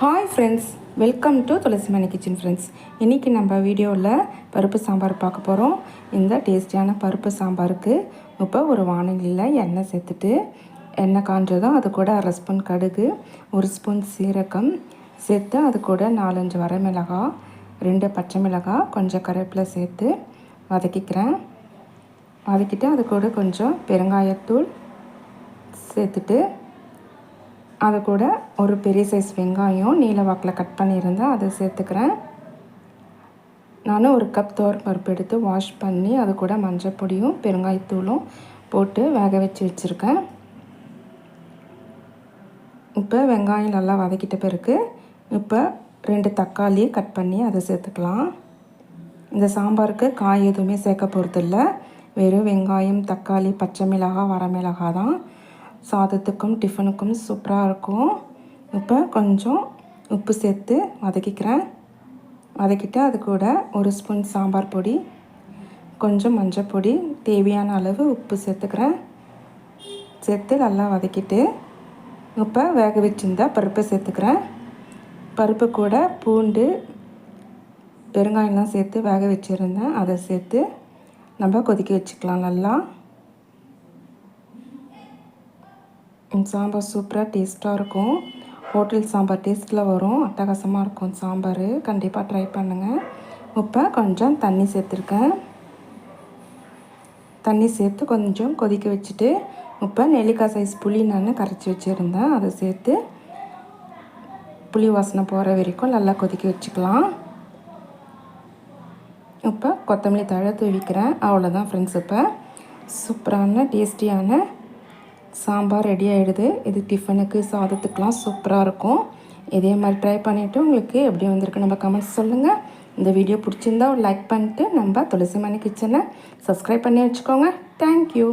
Hi friends welcome to Tulasimani kitchen friends இன்றைக்கி நம்ம வீடியோவில் பருப்பு சாம்பார் பார்க்க போகிறோம் இந்த டேஸ்டியான பருப்பு சாம்பாருக்கு இப்போ ஒரு வானலியில் எண்ணெய் சேர்த்துட்டு எண்ணெய் காஞ்சதும் அது கூட அரை ஸ்பூன் கடுகு ஒரு ஸ்பூன் சீரகம் சேர்த்து அது கூட நாலஞ்சு வரமிளகாய் ரெண்டு பச்சை மிளகாய் கொஞ்சம் கருவேப்பிலை சேர்த்து வதக்கிக்கிறேன். வதக்கிட்டு அது கூட கொஞ்சம் பெருங்காயத்தூள் சேர்த்துட்டு அது கூட ஒரு பெரிய சைஸ் வெங்காயம் நீல வாக்கில் கட் பண்ணியிருந்தேன் அதை சேர்த்துக்கிறேன். நான் ஒரு கப் தோர் பருப்பு எடுத்து வாஷ் பண்ணி அது கூட மஞ்சள் பொடியும் பெருங்காயத்தூளும் போட்டு வேக வச்சு வச்சுருக்கேன். இப்போ வெங்காயம் நல்லா வதக்கிட்ட பிறகு இப்போ ரெண்டு தக்காளி கட் பண்ணி அதை சேர்த்துக்கலாம். இந்த சாம்பாருக்கு காய் எதுவுமே சேர்க்க போகிறதில்ல வெறும் வெங்காயம் தக்காளி பச்சை மிளகாய் வரமிளகாய் தான் சாதத்துக்கும் டிஃபனுக்கும் சூப்பராக இருக்கும். இப்போ கொஞ்சம் உப்பு சேர்த்து வதக்கிக்கிறேன். வதக்கிட்டு அது கூட ஒரு ஸ்பூன் சாம்பார் பொடி கொஞ்சம் மஞ்சள் பொடி தேவையான அளவு உப்பு சேர்த்துக்கிறேன். சேர்த்து நல்லா வதக்கிட்டு இப்போ வேக வச்சுருந்தா பருப்பை சேர்த்துக்கிறேன். பருப்பு கூட பூண்டு பெருங்காயம்லாம் சேர்த்து வேக வச்சுருந்தேன். அதை சேர்த்து நம்ம கொதிக்க வச்சுக்கலாம் நல்லா. சாம்பார் சூப்பராக டேஸ்ட்டாக இருக்கும். ஹோட்டல் சாம்பார் டேஸ்ட்டில் வரும். அட்டகாசமாக இருக்கும் சாம்பார். கண்டிப்பாக ட்ரை பண்ணுங்கள் இப்போ கொஞ்சம் தண்ணி சேர்த்துருக்கேன். தண்ணி சேர்த்து கொஞ்சம் கொதிக்க வச்சுட்டு இப்போ நெல்லிக்காய் சைஸ் புளி நான் கரைச்சி வச்சுருந்தேன். அதை சேர்த்து புளி வாசனை போகிற வரைக்கும் நல்லா கொதிக்க வச்சுக்கலாம். இப்போ கொத்தமல்லி தழை தூவிக்கிறேன். அவ்வளோதான் ஃப்ரெண்ட்ஸ் இப்போ. சூப்பரான டேஸ்டியான சாம்பார் ரெடி ஆகிடுது இது டிஃபனுக்கு சாதத்துக்கெலாம் சூப்பராக இருக்கும். இதே மாதிரி ட்ரை பண்ணிவிட்டு உங்களுக்கு எப்படி வந்திருக்கு நம்ம கமெண்ட்ஸ் சொல்லுங்கள் இந்த வீடியோ பிடிச்சிருந்தா ஒரு லைக் பண்ணிட்டு நம்ம துளசி மணி கிச்சனை சப்ஸ்கிரைப் பண்ணி வச்சுக்கோங்க. தேங்க்யூ